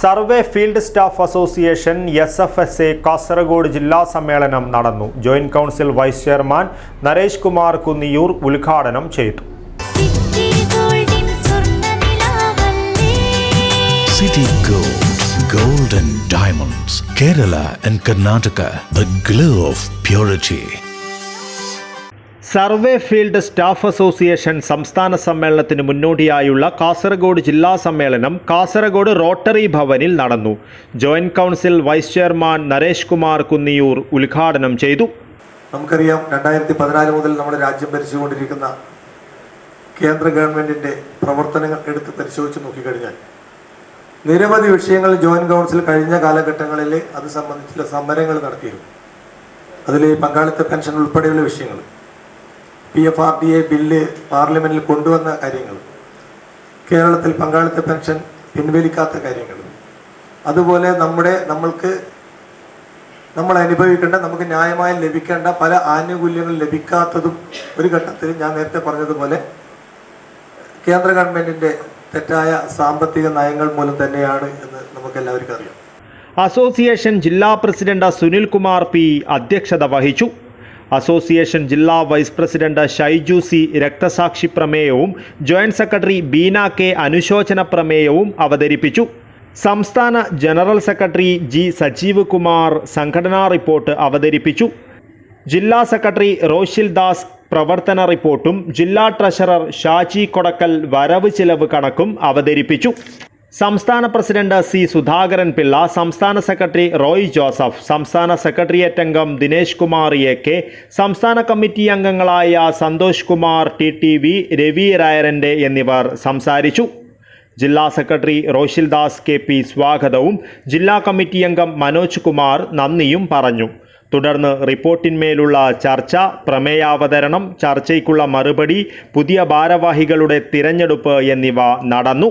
Survey field staff association S F S A Kasargod ജില്ലാ സമ്മേളനം നടന്നു. Joint council vice chairman Naresh Kumar Kunniyoor ഉദ്ഘാടനം ചെയ്തു. City ഗോൾഡിൻ സ്വർണനിലാവല്ലേ City Gold, Gold and Diamonds, Kerala and Karnataka, the glow of purity. Survey field staff association സംസ്ഥാന സമ്മേളനത്തിന് മുന്നോടിയായുള്ള കാസർഗോഡ് ജില്ലാ സമ്മേളനം കാസർഗോഡ് റോട്ടറി ഭവനിൽ നടന്നു. Joint council vice chairman Naresh Kumar Kunniyoor ഉദ്ഘാടനം ചെയ്തു. നമുക്കറിയാം രണ്ടായിരത്തി പതിനാല് മുതൽ നമ്മുടെ രാജ്യം ഭരിച്ചുകൊണ്ടിരിക്കുന്ന കേന്ദ്ര ഗവൺമെന്റിന്റെ പ്രവർത്തനങ്ങൾ എടുത്ത് പരിശോധിച്ച് നോക്കിക്കഴിഞ്ഞാൽ നിരവധി വിഷയങ്ങൾ ജോയിന്റ് കൗൺസിൽ കഴിഞ്ഞ കാലഘട്ടങ്ങളിൽ അത് സംബന്ധിച്ചുള്ള സമരങ്ങൾ നടത്തിയിരുന്നു. അതിൽ പങ്കാളിത്ത പെൻഷൻ ഉൾപ്പെടെയുള്ള വിഷയങ്ങൾ P F R D A bill പാർലമെന്റിൽ കൊണ്ടുവന്ന കാര്യങ്ങൾ കേരളത്തിൽ പങ്കാളിത്ത പെൻഷൻ പിൻവലിക്കാത്ത കാര്യങ്ങൾ അതുപോലെ നമ്മുടെ നമ്മൾക്ക് നമ്മൾ അനുഭവിക്കേണ്ട നമുക്ക് ന്യായമായി ലഭിക്കേണ്ട പല ആനുകൂല്യങ്ങൾ ലഭിക്കാത്തതും ഒരു ഘട്ടത്തിൽ ഞാൻ നേരത്തെ പറഞ്ഞതുപോലെ കേന്ദ്ര ഗവൺമെന്റിന്റെ തെറ്റായ സാമ്പത്തിക നയങ്ങൾ മൂലം തന്നെയാണ് എന്ന് നമുക്ക് എല്ലാവർക്കും അറിയാം. അസോസിയേഷൻ ജില്ലാ പ്രസിഡന്റ് സുനിൽ കുമാർ പി അധ്യക്ഷത വഹിച്ചു. അസോസിയേഷൻ ജില്ലാ വൈസ് പ്രസിഡന്റ് ഷൈജു സി രക്തസാക്ഷി പ്രമേയവും ജോയിന്റ് സെക്രട്ടറി ബീന കെ അനുശോചന പ്രമേയവും അവതരിപ്പിച്ചു. സംസ്ഥാന general secretary G Sajeev Kumar സംഘടനാ റിപ്പോർട്ട് അവതരിപ്പിച്ചു. ജില്ലാ സെക്രട്ടറി റോഷിൽ ദാസ് പ്രവർത്തന റിപ്പോർട്ടും ജില്ലാ ട്രഷറർ ഷാജി കൊടക്കൽ വരവ് ചിലവ് കണക്കും അവതരിപ്പിച്ചു. സംസ്ഥാന പ്രസിഡന്റ് സി സുധാകരൻ പിള്ള സംസ്ഥാന സെക്രട്ടറി റോയ് ജോസഫ് സംസ്ഥാന സെക്രട്ടേറിയറ്റ് അംഗം ദിനേശ് കുമാർ എ കെ സംസ്ഥാന കമ്മിറ്റി അംഗങ്ങളായ Santhosh Kumar T T V Ravi രായരന്റെ എന്നിവർ സംസാരിച്ചു. ജില്ലാ secretary Roshil Das K P സ്വാഗതവും ജില്ലാ കമ്മിറ്റി അംഗം മനോജ് കുമാർ നന്ദിയും പറഞ്ഞു. തുടർന്ന് റിപ്പോർട്ടിന്മേലുള്ള ചർച്ച പ്രമേയാവതരണം ചർച്ചയ്ക്കുള്ള മറുപടി പുതിയ ഭാരവാഹികളുടെ തിരഞ്ഞെടുപ്പ് എന്നിവ നടന്നു.